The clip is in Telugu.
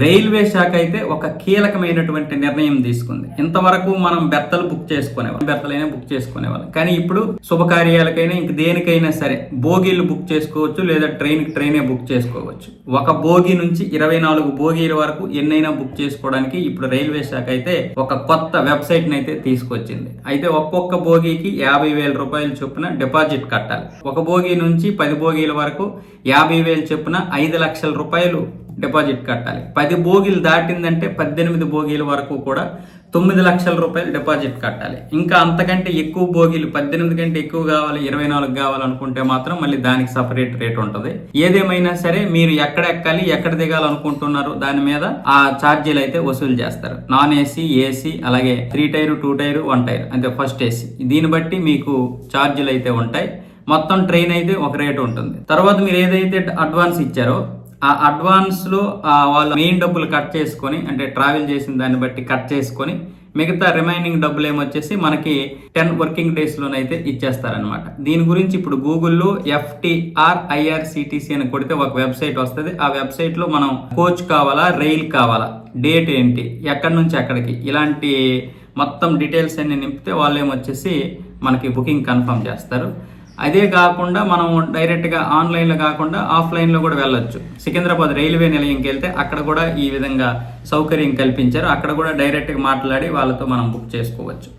రైల్వే శాఖ అయితే ఒక కీలకమైనటువంటి నిర్ణయం తీసుకుంది. ఇంతవరకు మనం బెర్తలు బుక్ చేసుకునేవాళ్ళం. బెర్తలైనా బుక్ చేసుకునేవాళ్ళం. కానీ ఇప్పుడు శుభకార్యాలకైనా ఇంక దేనికైనా సరే బోగీలు బుక్ చేసుకోవచ్చు లేదా ట్రైన్ ట్రైనే బుక్ చేసుకోవచ్చు. ఒక బోగి నుంచి ఇరవై నాలుగు బోగీల వరకు ఎన్నైనా బుక్ చేసుకోవడానికి ఇప్పుడు రైల్వే శాఖ అయితే ఒక కొత్త వెబ్సైట్ని అయితే తీసుకొచ్చింది. అయితే ఒక్కొక్క బోగీకి యాభై వేల రూపాయలు చొప్పున డిపాజిట్ కట్టాలి. ఒక బోగి నుంచి పది బోగీల వరకు యాభై వేలు చొప్పున ఐదు లక్షల రూపాయలు డిపాజిట్ కట్టాలి. పది బోగీలు దాటిందంటే పద్దెనిమిది బోగీల వరకు కూడా తొమ్మిది లక్షల రూపాయలు డిపాజిట్ కట్టాలి. ఇంకా అంతకంటే ఎక్కువ బోగీలు పద్దెనిమిది కంటే ఎక్కువ కావాలి ఇరవై నాలుగు కావాలనుకుంటే మాత్రం మళ్ళీ దానికి సపరేట్ రేట్ ఉంటుంది. ఏదేమైనా సరే మీరు ఎక్కడ ఎక్కాలి ఎక్కడ దిగాలనుకుంటున్నారు దాని మీద ఆ ఛార్జీలు అయితే వసూలు చేస్తారు. నాన్ ఏసీ ఏసీ అలాగే three tier two tier one tier అంటే ఫస్ట్ ఏసీ. దీన్ని బట్టి మీకు ఛార్జీలు అయితే ఉంటాయి. మొత్తం ట్రైన్ అయితే ఒక రేట్ ఉంటుంది. తర్వాత మీరు ఏదైతే అడ్వాన్స్ ఇచ్చారో ఆ అడ్వాన్స్లో వాళ్ళు మెయిన్ డబ్బులు కట్ చేసుకొని అంటే ట్రావెల్ చేసిన దాన్ని బట్టి కట్ చేసుకొని మిగతా రిమైనింగ్ డబ్బులు ఏమొచ్చేసి మనకి టెన్ వర్కింగ్ డేస్లోనైతే ఇచ్చేస్తారనమాట దీని గురించి ఇప్పుడు గూగుల్లో ఎఫ్టిఆర్ ఐఆర్సిటిసి అని కొడితే ఒక వెబ్సైట్ వస్తుంది. ఆ వెబ్సైట్లో మనం కోచ్ కావాలా రైల్ కావాలా? డేట్ ఏంటి? ఎక్కడి నుంచి ఎక్కడికి? ఇలాంటి మొత్తం డీటెయిల్స్ అన్ని నింపితే వాళ్ళు ఏమొచ్చేసి మనకి బుకింగ్ కన్ఫర్మ్ చేస్తారు. అదే కాకుండా మనం డైరెక్ట్గా ఆన్లైన్లో కాకుండా ఆఫ్లైన్లో కూడా వెళ్ళొచ్చు. సికింద్రాబాద్ రైల్వే నిలయంకి వెళ్తే అక్కడ కూడా ఈ విధంగా సౌకర్యం కల్పించారు. అక్కడ కూడా డైరెక్ట్గా మాట్లాడి వాళ్ళతో మనం బుక్ చేసుకోవచ్చు.